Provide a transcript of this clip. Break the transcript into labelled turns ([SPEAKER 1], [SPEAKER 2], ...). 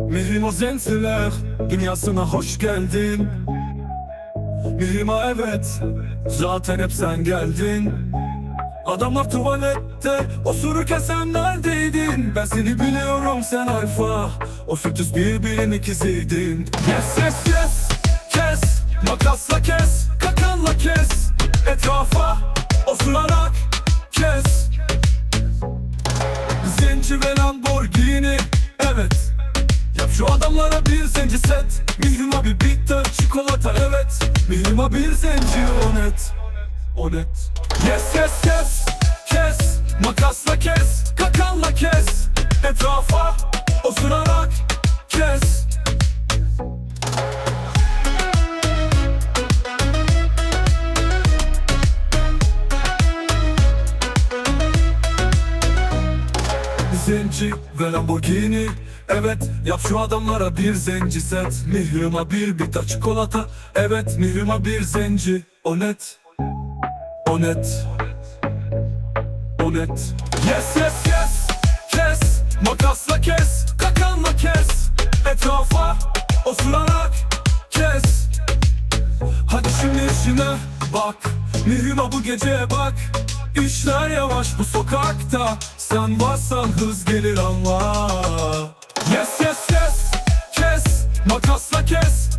[SPEAKER 1] Mihrim o zensiler Dünyasına hoş geldin. Mihrim'a evet Zaten hep sen geldin. Adamlar tuvalette Osururken sen neredeydin? Ben seni biliyorum sen alfa. O sütüs birbirinin ikiziydin Yes yes yes Kes. Makasla kes Kakanla kes. Etrafa Osurarak Kes. Zenci ve Lamborghini Evet Adamlara bir zenci set. Mihrima bir bitter çikolata evet. Mihrima bir zenci o net. O net. Yes yes yes. Kes. Makasla kes. Kakanla kes. Etrafa Zenci ve Lamborghini. Evet yap şu adamlara bir zenci set. Mihrima bir bita çikolata. Evet Mihrima bir zenci. O net. O net. O net. Yes yes yes. Kes. Makasla kes. Kakanla kes. Etrafa Osurarak Kes. Hadi şimdi işine bak. Mihrima bu gece bak İşler yavaş bu sokakta. Sen varsan hız gelir anla. Yes yes yes. Kes makasla kes.